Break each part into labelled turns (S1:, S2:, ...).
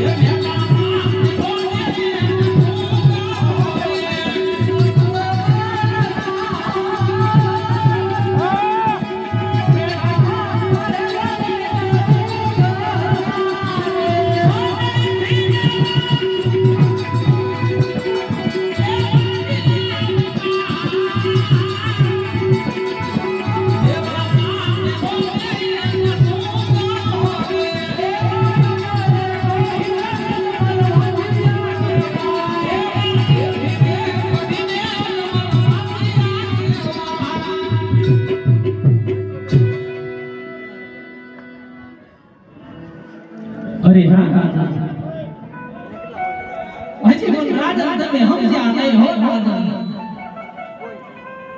S1: Yeah, yeah. Hariram હજી પણ રાજા તમે સમજ્યા નહીં હો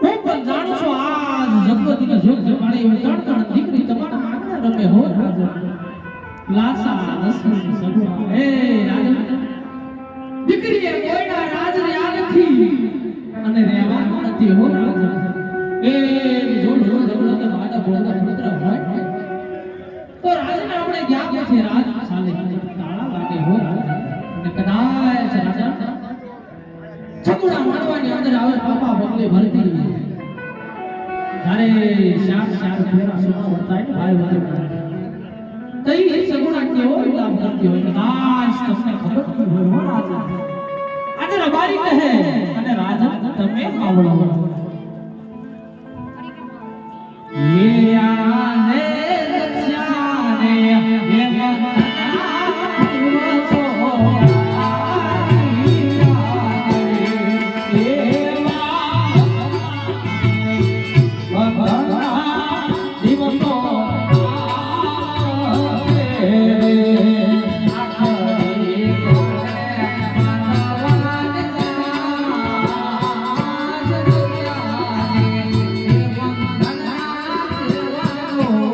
S1: હું પણ જાણું છું આ જગપતિ જોગ જમાડી હોય ત્રણ ત્રણ દીકરી તમારા આગળ રમે હો રાજા લાસા રસની સગવા હે રાજા દીકરી એ કોઈના રાજને આ નથી અને રહેવા નથી હો રાજા એ જો જો જગપતિ માતા બોલતા પુત્ર હોય તો રાજને આપણે ગયા છે રાજ ચકુડા અંદર આવે પાપા બગલે ભરતી જ્યારે શ્યામ શ્યામ ફેરા સુનો વર્તાય ભાઈ કઈ એ સગુણા કેવો લાભ કરતી હોય કાશ તમને ખબર હોય હો રાજા. અને રબારી કહે, અને રાજા, તમે માવડો હા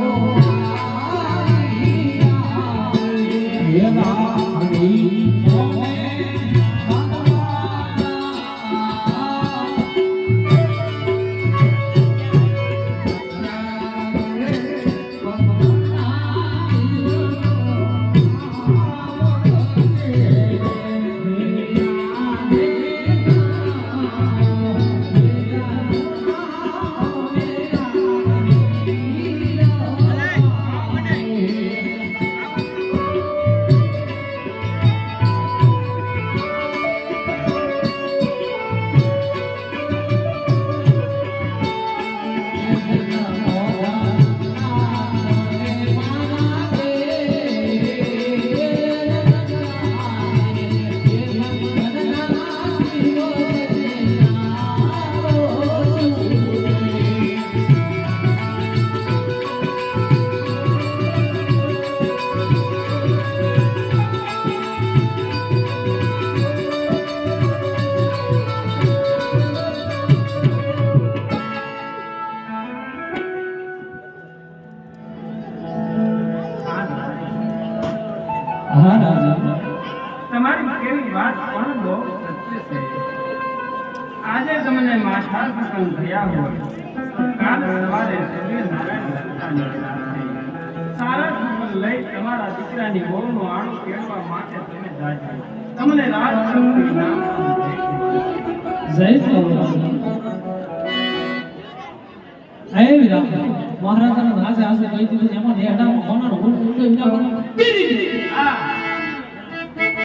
S2: તમારી કેવી વાત પણ લો સત્ય છે. આજે તમને માથા પસંદ થયા હોય કાલ સવારે સૂર્યનારાયણ સારા લઈ તમારા દીકરાની વહુનું આણું કેળવા માટે તમે જાજો. તમને રાજ
S1: જય મહારાજાના રાજા આસે કહી દીધું એમાં નેહડામાં કોનાનો ગુણ ઉઠે વિના